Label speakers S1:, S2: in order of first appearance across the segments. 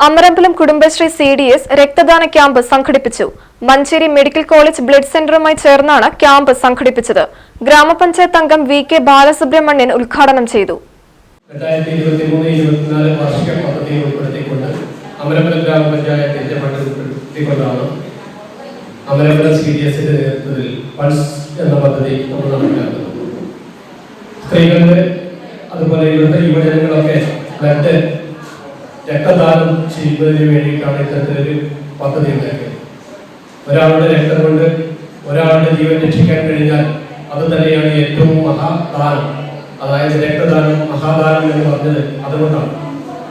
S1: Amarambalam Kudumbashree C D S രക്തദാന camp സംഘടിപ്പിച്ചു. Manjeri medical college blood സെന്ററുമായി ചേർന്നാണ് ക്യാമ്പ് സംഘടിപ്പിച്ചത്. ഗ്രാമപഞ്ചായത്ത് അംഗം വി കെ ബാലസുബ്രഹ്മണ്യൻ ഉദ്ഘാടനം ചെയ്തു.
S2: അമരമ്പലം നേതൃത്വത്തിൽ എന്ന പദ്ധതി നമ്മൾ സ്ത്രീകളുടെ അതുപോലെ ഇവിടുത്തെ യുവജനങ്ങളൊക്കെ ബ്ലഡ് രക്തദാനം ചെയ്യുന്നതിന് വേണ്ടിയിട്ടാണ് ഇത്തരത്തിലൊരു പദ്ധതി ഉണ്ടാക്കിയത്. ഒരാളുടെ രക്തം കൊണ്ട് ഒരാളുടെ ജീവൻ രക്ഷിക്കാൻ കഴിഞ്ഞാൽ അത് തന്നെയാണ് ഏറ്റവും മഹാദാനം അതായത് രക്തദാനം മഹാദാനം എന്ന് പറഞ്ഞത് അതുകൊണ്ടാണ്.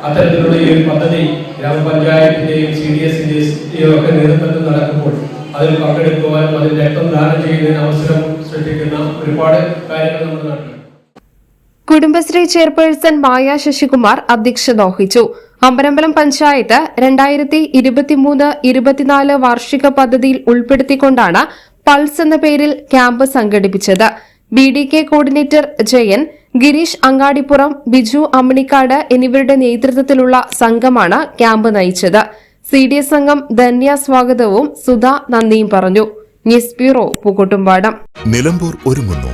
S2: അത്തരത്തിലുള്ള ഈ ഒരു പദ്ധതി ഗ്രാമപഞ്ചായത്തിന്റെയും സി ഡി എസിന്റെയും ഒക്കെ നേതൃത്വത്തിൽ നടക്കുമ്പോൾ അതിൽ പങ്കെടുക്കുവാനും അതിൽ രക്തം ദാനം ചെയ്യുന്നതിന് അവസരം സൃഷ്ടിക്കുന്ന ഒരുപാട് കാര്യങ്ങൾ നമ്മൾ
S3: കുടുംബശ്രീ ചെയർപേഴ്സൺ മായ ശശികുമാർ അധ്യക്ഷത വഹിച്ചു. അമ്പലമ്പലം പഞ്ചായത്ത് രണ്ടായിരത്തി ഇരുപത്തിമൂന്ന് ഇരുപത്തിനാല് വാർഷിക പദ്ധതിയിൽ ഉൾപ്പെടുത്തിക്കൊണ്ടാണ് പൾസ് എന്ന പേരിൽ ക്യാമ്പ് സംഘടിപ്പിച്ചത്. B D K coordinator Jayan Gireesh Angadipuram Biju Ammanikkad എന്നിവരുടെ നേതൃത്വത്തിലുള്ള സംഘമാണ് ക്യാമ്പ് നയിച്ചത്. സി ഡി എസ് അംഗം ധന്യ സ്വാഗതവും സുധ നന്ദിയും പറഞ്ഞു. News bureau Pookkottumpadam.
S4: നിലമ്പൂർ ഒരുങ്ങുന്നു